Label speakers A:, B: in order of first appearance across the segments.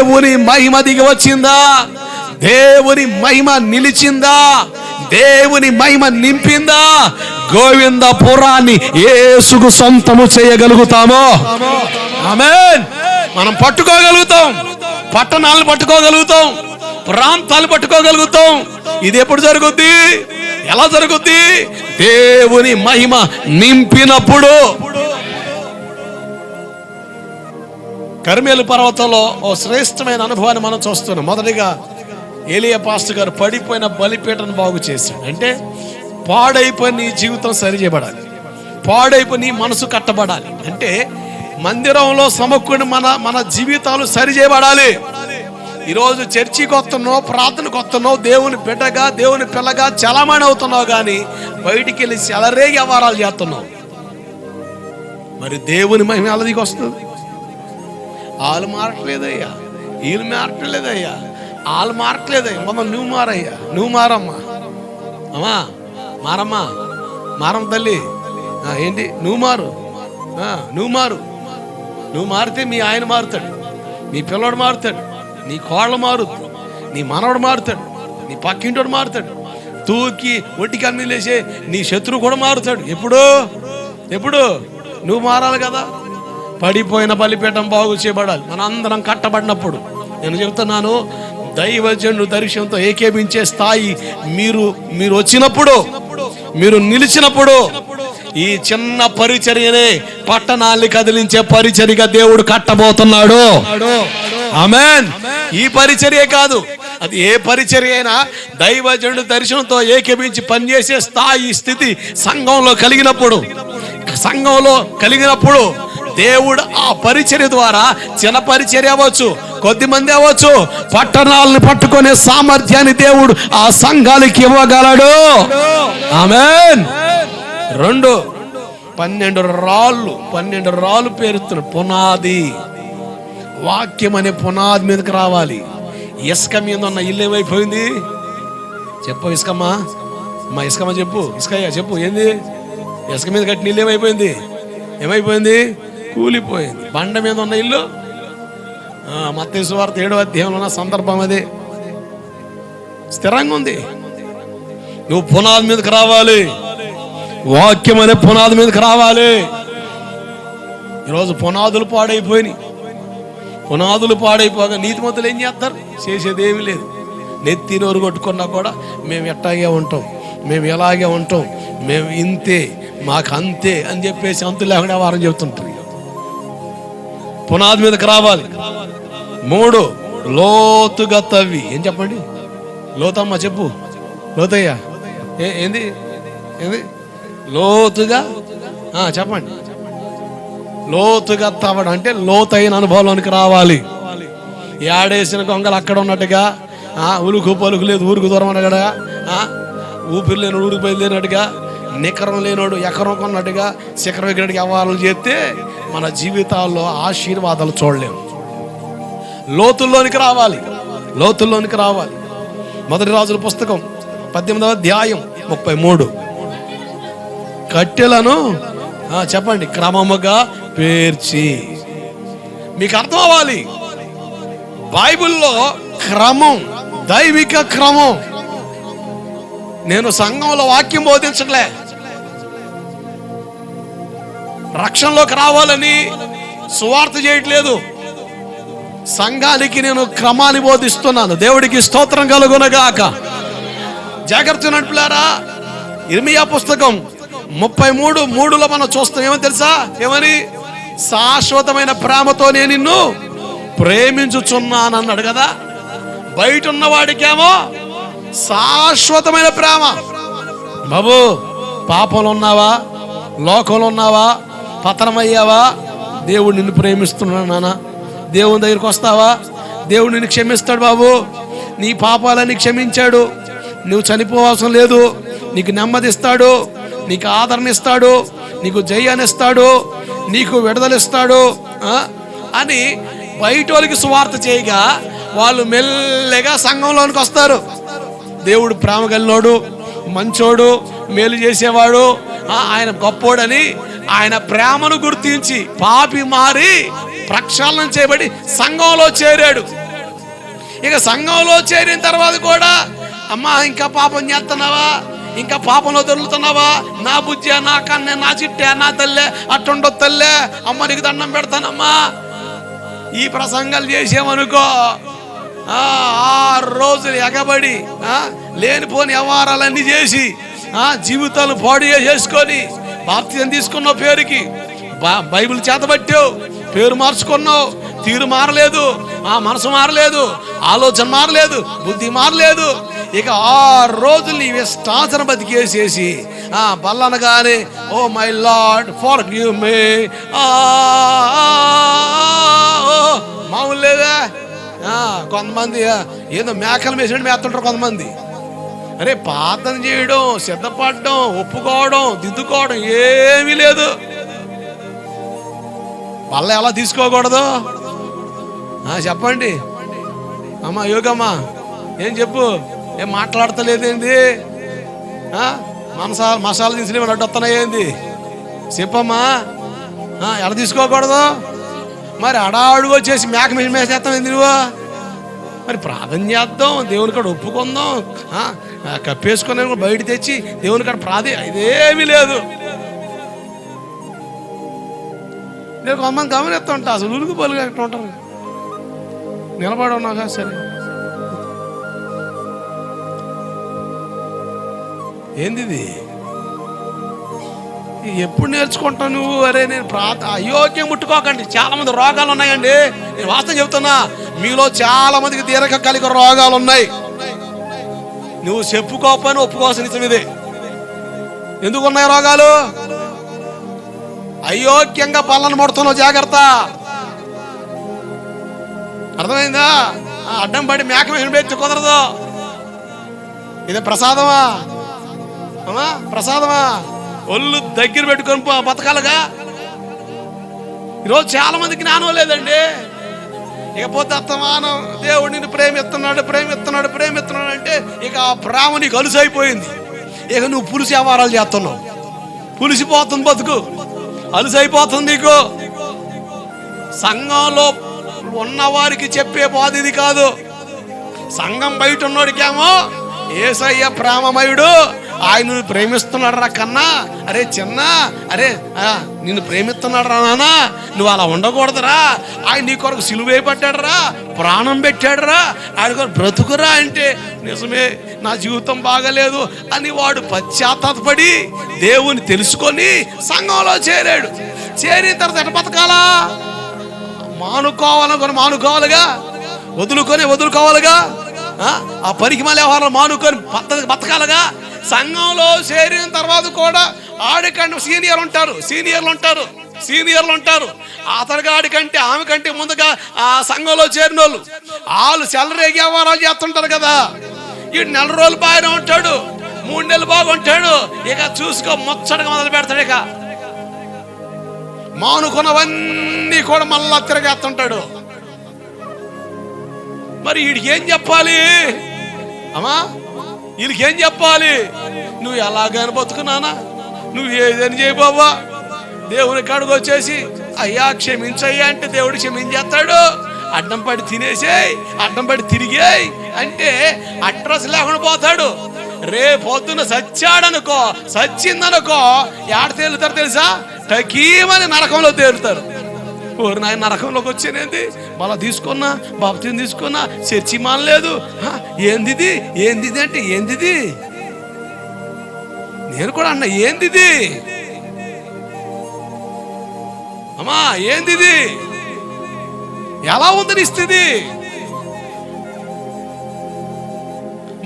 A: దేవుని మహిమ దిగి వచ్చిందా? దేవుని మహిమ నిలిచిందా? దేవుని మహిమ నింపిందా? గోవింద పురాన్ని ఏసుకు సొంతము చేయగలుగుతామో? ఆమేన్. మనం పట్టుకోగలుగుతాం. పట్టణాలను పట్టుకోగలుగుతాం. ప్రాంతాలు పట్టుకోగలుగుతాం. ఇది ఎప్పుడు జరుగుద్ది? ఎలా జరుగుద్ది? దేవుని మహిమ నింపినప్పుడు. కర్మేలు పర్వతంలో ఓ శ్రేష్టమైన అనుభవాన్ని మనం చూస్తున్నాం. మొదటిగా ఏలియా పాస్టర్ గారు పడిపోయిన బలిపీటను బాగు చేశాడు. అంటే పాడైపోయిన నీ జీవితం సరి చేయబడాలి. పాడైపోయి నీ మనసు కట్టబడాలి. అంటే మందిరంలో సమకూడిన మన మన జీవితాలు సరి చేయబడాలి. ఈరోజు చర్చికి వస్తున్నావు ప్రార్థనకు వస్తున్నావు దేవుని బిడ్డగా దేవుని పిల్లగా చలమణి అవుతున్నావు కానీ బయటికి వెళ్ళి చెలరే వ్యవహారాలు చేస్తున్నావు. మరి దేవుని మహిమ అలదికి వస్తుంది వాళ్ళు మారట్లేదయ్యా వీళ్ళు మారట్లేదయ్యా వాళ్ళు మారట్లేదయ్యా మమ్మల్ని నువ్వు మారయ్యా. నువ్వు మారమ్మా. అమ్మా మారమ్మా. మారం తల్లి. ఏంటి? నువ్వు మారు. నువ్వు మారు. నువ్వు మారితే మీ ఆయన మారుతాడు. నీ పిల్లడు మారుతాడు. నీ కోళ్ళ మారుద్ది. నీ మనవడు మారుతాడు. నీ పక్కింటోడు మారుతాడు. తూకి ఒంటికి అన్ని లేచే నీ శత్రువు కూడా మారుతాడు. ఎప్పుడు? ఎప్పుడు? నువ్వు మారాలి కదా. పడిపోయిన బలిపీఠం బాగు చేయబడాలి. మన అందరం కట్టబడినప్పుడు నేను చెప్తున్నాను దైవజనుడు దర్శనంతో ఏకేపించే స్థాయి మీరు మీరు వచ్చినప్పుడు మీరు నిలిచినప్పుడు ఈ చిన్న పరిచర్యనే పట్టణాన్ని కదిలించే పరిచర్యగా దేవుడు కట్టబోతున్నాడు. ఆమెన్. ఈ పరిచర్యే కాదు అది ఏ పరిచర్య అయినా దైవజనుడు దర్శనంతో ఏకేపించి పనిచేసే స్థాయి స్థితి సంఘంలో కలిగినప్పుడు సంఘంలో కలిగినప్పుడు దేవుడు ఆ పరిచర్య ద్వారా చిన్న పరిచర్య అవ్వచ్చు కొద్ది మంది అవ్వచ్చు. పట్టణాలను పట్టుకునే సామర్థ్యాన్ని దేవుడు ఆ సంఘాలకి ఇవ్వగలడు. ఆమెన్. రెండు పన్నెండు రాళ్ళు పన్నెండు రాళ్ళు పేరుతున్న పునాది. వాక్యం అనే పునాది మీదకి రావాలి. ఇసుక మీద ఉన్న ఇల్లు ఏమైపోయింది? చెప్పు ఇసుకమ్మా. మా ఇసుకమ్మ చెప్పు. ఇసుకయ్య చెప్పు. ఏంది? ఇసుక మీద కట్టిన ఇల్లు ఏమైపోయింది? ఏమైపోయింది? కూలిపోయింది. బండ మీద ఉన్న ఇల్లు? మత్స్వార్త ఏడో అధ్యాయంలో ఉన్న సందర్భం అదే. స్థిరంగా ఉంది. నువ్వు పునాది మీదకి రావాలి. వాక్యం అనే పునాది మీదకి రావాలి. ఈరోజు పునాదులు పాడైపోయినాయి. పునాదులు పాడైపోగా నీతిమంతులు ఏం చేస్తారు? చేసేది ఏమీ లేదు. నెత్తి నోరు కొట్టుకున్నా కూడా మేము ఎట్టాగే ఉంటాం? మేము ఎలాగే ఉంటాం? మేము ఇంతే మాకు అంతే అని చెప్పేసి అంతు లేకుండా వారం చెబుతుంటారు. పునాది మీదకి రావాలి. మూడు లోతుగా తవ్వి. ఏం చెప్పండి? లోతమ్మ చెప్పు. లోతయ్య. ఏ ఏంది? ఏంది? లోతుగా? ఆ, చెప్పండి. లోతుగా తవ్వడం అంటే లోతైన అనుభవంలోనికి రావాలి. ఏడేసిన గొంగలు అక్కడ ఉన్నట్టుగా ఆ, ఉలుకు పలుకు లేదు ఊరుకు దూరం ఉన్నట్టుగా ఊపిరి లేని ఊరికి బయలుదేరినట్టుగా నికరం లేనోడు ఎకరం కొన్నట్టుగా శిఖరం ఎగినట్టుగా వ్యవహారాలు చేస్తే మన జీవితాల్లో ఆశీర్వాదాలు చూడలేము లోతుల్లోనికి రావాలి. లోతుల్లోనికి రావాలి. మొదటి రాజుల పుస్తకం పద్దెనిమిదవ ధ్యాయం ముప్పై మూడు. కట్టెలను చెప్పండి క్రమముగా పేర్చి. మీకు అర్థం అవ్వాలి. బైబిల్లో క్రమం దైవిక క్రమం. నేను సంఘంలో వాక్యం బోధించట్లే. రక్షణలోకి రావాలని సువార్త చేయట్లేదు. సంఘానికి నేను క్రమాన్ని బోధిస్తున్నాను. దేవుడికి స్తోత్రం కలుగునగాక. జాగ్రత్త నడుపులారా? ఇర్మియా పుస్తకం ముప్పై మూడు మూడులో మనం చూస్తాం. ఏమని తెలుసా? ఏమని? శాశ్వతమైన ప్రేమతో నేను నిన్ను ప్రేమించుచున్నానన్నాడు కదా? బయట ఉన్నవాడికేమో శాశ్వతమైన ప్రేమ. బాబు పాపంలో ఉన్నావా లోకంలో ఉన్నావా పతనమయ్యావా? దేవుడు నిన్ను ప్రేమిస్తున్నాడు నాన్న. దేవుని దగ్గరికి వస్తావా? దేవుడు నిన్ను క్షమిస్తాడు బాబు. నీ పాపాలన్నీ క్షమించాడు. నువ్వు చనిపోవాల్సిన లేదు. నీకు నెమ్మదిస్తాడు. నీకు ఆదరణ ఇస్తాడు. నీకు జయాన్ని ఇస్తాడు. నీకు విడుదలిస్తాడు అని బయట వాళ్ళకి సువార్త చేయగా వాళ్ళు మెల్లగా సంఘంలోనికి వస్తారు. దేవుడు ప్రేమ కలినోడు మంచోడు మేలు చేసేవాడు. ఆయన గొప్పోడని ఆయన ప్రేమను గుర్తించి పాపి మారి ప్రక్షాళన చేయబడి సంఘంలో చేరాడు. ఇక సంఘంలో చేరిన తర్వాత కూడా అమ్మా ఇంకా పాపం చేస్తున్నావా? ఇంకా పాపంలో దొరుకుతున్నావా? నా బుజ్జ నా కన్నె నా చిట్టె నా తల్లే అట్టుండో తల్లే. అమ్మ నీకు దండం పెడతానమ్మా. ఈ ప్రసంగాలు చేసామనుకో ఆరు రోజులు ఎగబడి లేనిపోని వ్యవహారాలన్నీ చేసి ఆ, జీవితాలు పాడు చేసుకొని బాప్తిజం తీసుకున్నావు పేరుకి బైబిల్ చేతబట్టావు పేరు మార్చుకున్నావు తీరు మారలేదు ఆ మనసు మారలేదు ఆలోచన మారలేదు బుద్ధి మారలేదు ఇక ఆరు రోజులు నీ ఇష్టాచన బతికేసేసి ఆ బల్లనగానే oh my lord for you మే మామూలు లేదా కొంతమంది ఏదో మేకలు వేసినట్టు మేస్తుంటారు కొంతమంది. అరే ప్రార్థన చేయడం సిద్ధపడడం ఒప్పుకోవడం దిద్దుకోవడం ఏమీ లేదు. వల్ల ఎలా తీసుకోకూడదు? చెప్పండి. అమ్మా యోగమ్మా ఏం చెప్పు? ఏం మాట్లాడతలేదేంది? ఆ, మనసా మసాలా దినుసులు లడ్డు వస్తున్నాయి ఏంది చెప్పమ్మా ఎలా తీసుకోకూడదు? మరి అడావుడిగా వచ్చేసి మేక మీద మేసేస్తాం ఏంది మరి ప్రార్థన చేద్దాం దేవుని కాడ ఒప్పుకుందాం ఆ, కప్పేసుకొని కూడా బయట తెచ్చి దేవుని కాడ ప్రాధే ఇదేమీ లేదు. నేను కొంతమంది గమనిస్తూ ఉంటా అసలు ఉలుగు పలుగు ఎక్కడ ఉంటారు. నిలబడి ఉన్నాగా సరే. ఏంది ఇది? ఎప్పుడు నేర్చుకుంటావు నువ్వు? అరే నేను ప్రార్థ అయోగ్యం ముట్టుకోకండి. చాలా మంది రోగాలు ఉన్నాయండి. నేను వాస్తవం చెబుతున్నా. మీలో చాలా మందికి దీర్ఘకాలిక రోగాలు ఉన్నాయి. నువ్వు చెప్పుకోకపోయినా ఒప్పుకోవాల్సిన నిజం ఇది. ఎందుకు ఉన్నాయి రోగాలు? అయోగ్యంగా పళ్ళను ముడుతున్నావు. జాగ్రత్త. అర్థమైందా? ఆ అడ్డం పడి మేక మీద పెట్టి కుదరదు. ఇది ప్రసాదమా? ప్రసాదమా? ఒళ్ళు దగ్గర పెట్టుకొని పో- బతకాలగా. ఈరోజు చాలా మంది జ్ఞానం లేదండి. ఇకపోతే అత్తమానం దేవుడు నిన్ను ప్రేమిస్తున్నాడు ప్రేమిస్తున్నాడు ప్రేమిస్తున్నాడు అంటే ఇక ఆ ప్రేమ నీకు అలుసైపోయింది. ఇక నువ్వు పులిసి వ్యవహారాలు చేస్తున్నావు. పులిసిపోతుంది బతుకు. అలుసైపోతుంది నీకు. సంఘంలో ఉన్నవారికి చెప్పే బాధ ఇది కాదు. సంఘం బయట ఉన్నోడికేమో ఏసయ్య ప్రేమమయుడు. ఆయన ప్రేమిస్తున్నాడు రా కన్నా? అరే చిన్న అరే నిన్ను ప్రేమిస్తున్నాడు రా నాన్న? నువ్వు అలా ఉండకూడదురా. ఆయన నీ కొరకు సిలువే పడ్డాడురా ప్రాణం పెట్టాడురా. ఆయన కొరకు బ్రతుకురా అంటే నిజమే నా జీవితం బాగలేదు అని వాడు పశ్చాత్తాపడి దేవుని తెలుసుకొని సంఘంలో చేరాడు. చేరిన తర్వాత ఎట బతకాలా? మానుకోవాలనుకొని మానుకోవాలిగా? వదులుకొని వదులుకోవాలిగా? ఆ? ఆ పనికి మళ్ళీ వ్యవహారాలు మానుకొని బతకాలగా బతకాలిగా? సంఘంలో చేరిన తర్వాత కూడా ఆడికంటే సీనియర్ ఉంటారు సీనియర్లు ఉంటారు సీనియర్లు ఉంటారు. అతని ఆడికంటే ఆమె కంటే ముందుగా ఆ సంఘంలో చేరిన వాళ్ళు వాళ్ళు సెలరీ వ్యవహారాలు చేస్తుంటారు కదా. ఈ నెల రోజులు బాగానే ఉంటాడు మూడు నెలలు బాగుంటాడు. ఇక చూసుకో ముచ్చటగా మొదలు పెడతాడు ఇక. మానుకున్నవన్నీ కూడా మళ్ళా తిరగేస్తుంటాడు. మరి వీడికి ఏం చెప్పాలి? అమ్మా వీడికి ఏం చెప్పాలి? నువ్వు ఎలాగని బతుకున్నానా నువ్వు ఏదని చేయి బాబా దేవుని కాడికి వచ్చేసి అయ్యా క్షమించయ్యా అంటే దేవుడు క్షమించేస్తాడు. అడ్డం పడి తినేసేయ్ అడ్డం పడి తిరిగేయ్ అంటే అడ్రస్ లేకుండా పోతాడు. రే పొద్దున సచ్చాడనుకో సచ్చిందనుకో ఏడ తేలుతారు తెలుసా? టకీమని నరకంలో తేలుతారు. ఓరి నాయన నరకంలోకి వచ్చేనేంది మళ్ళీ తీసుకున్నా బాప్తిని తీసుకున్నా చర్చి మానలేదు. ఏందిది? ఏందిది అంటే ఏందిది? నేను కూడా అన్న ఏందిది? అమ్మా ఏందిది? ఎలా ఉంది నీ స్థితి?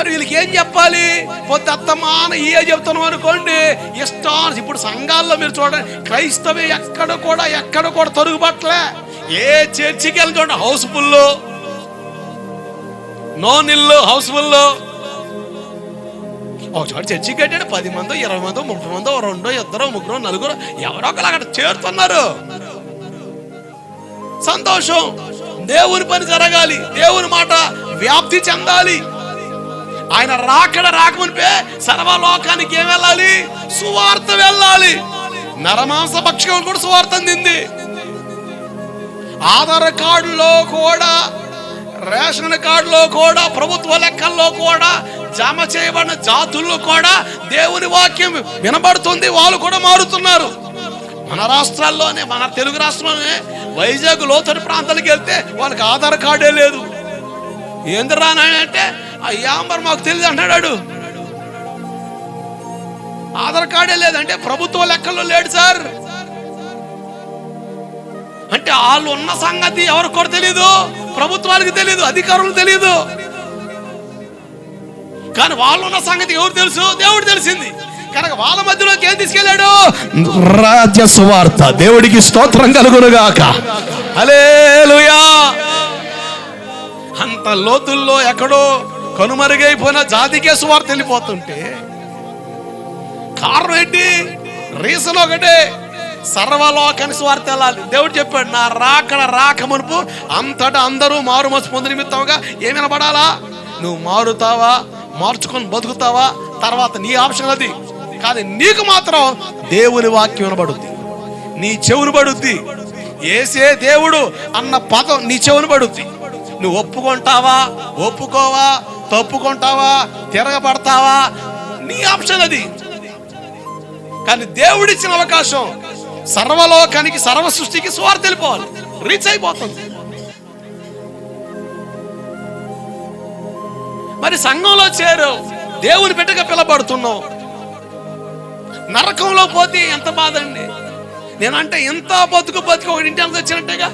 A: మరి వీళ్ళకి ఏం చెప్పాలి? పొద్దు అత్తమాన ఏ చెప్తున్నాం అనుకోండి ఇష్టం ఇప్పుడు సంఘాల్లో మీరు చూడండి క్రైస్తవ ఎక్కడ కూడా ఎక్కడ కూడా తరుగుబట్టలే. ఏ చర్చికి వెళ్ళి హౌస్ఫుల్లో హౌస్ఫుల్ నో నిల్లు హౌస్ఫుల్ ఒక చోట చర్చికి కట్టాడు పది మందో ఇరవై మందో ముప్పై మందో రెండో ఇద్దరు ముగ్గురు నలుగురు ఎవరో ఒకరు అక్కడ చేరుతున్నారు. సంతోషం. దేవుని పని జరగాలి. దేవుని మాట వ్యాప్తి చెందాలి. ఆయన రాకడ రాకమునిపే సర్వలోకానికి ఏం వెళ్ళాలి? సువార్త వెళ్ళాలి. నరమాంస భక్షకం కూడా సువార్త అందింది ఆధార్ కార్డులో కూడా రేషన్ కార్డులో కూడా ప్రభుత్వ లెక్కల్లో కూడా జమ చేయబడిన జాతుల్లో కూడా దేవుని వాక్యం వినబడుతుంది. వాళ్ళు కూడా మారుతున్నారు. మన రాష్ట్రాల్లోనే మన తెలుగు రాష్ట్రంలోనే వైజాగ్ లోతటి ప్రాంతాలకు వెళ్తే వాళ్ళకి ఆధార్ కార్డే లేదు. ఏందిరా నాయన అంటే అయ్యా మరి మాకు తెలియదు అంటున్నాడు ఆధార్ కార్డే లేదంటే ప్రభుత్వ లెక్కల్లో లేడు సార్. అంటే వాళ్ళు ఉన్న సంగతి ఎవరికి కూడా తెలియదు ప్రభుత్వానికి తెలియదు అధికారులకు తెలియదు కానీ వాళ్ళు ఉన్న సంగతి ఎవరు తెలుసు? దేవుడు తెలిసింది. కనుక వాళ్ళ మధ్యలోకి ఏం తీసుకెళ్ళాడు? రాజ్య సువార్త. దేవుడికి స్తోత్రం కలుగునుగాక. హల్లెలూయా. అంత లోతుల్లో ఎక్కడో కనుమరుగైపోయిన జాతికే సువార్త వెళ్ళిపోతుంటే కారణం ఏంటి? రీజన్ ఒకటే. సర్వలోకని స్వార్థ వెళ్ళాలి దేవుడు చెప్పాడు నా రాకడ రాకమునుపు అంతటా అందరూ మారు మనసు పొంది నిమిత్తంగా ఏమైనా వినబడాలా? నువ్వు మారుతావా? మార్చుకొని బతుకుతావా? తర్వాత నీ ఆప్షన్ అది. కానీ నీకు మాత్రం దేవుని వాక్యం వినబడుద్ది. నీ చెవులు పడుద్ది. ఏసే దేవుడు అన్న పదం నీ చెవులు పడుద్ది. నువ్వు ఒప్పుకుంటావా? ఒప్పుకోవా? తప్పుకుంటావా? తిరగబడతావా? నీ ఆప్షన్ అది. కానీ దేవుడిచ్చిన అవకాశం సర్వలోకానికి సర్వ సృష్టికి స్వార్థ వెళ్ళిపోవాలి. రీచ్ అయిపోతుంది. మరి సంఘంలో చేరు దేవుని బిడ్డగా పిలబడుతున్నావు. నరకంలో పోతే ఎంత బాధ అండి? నేనంటే ఎంత బతుకు బతుకు ఒకటి ఇంటి వచ్చినట్టేగా?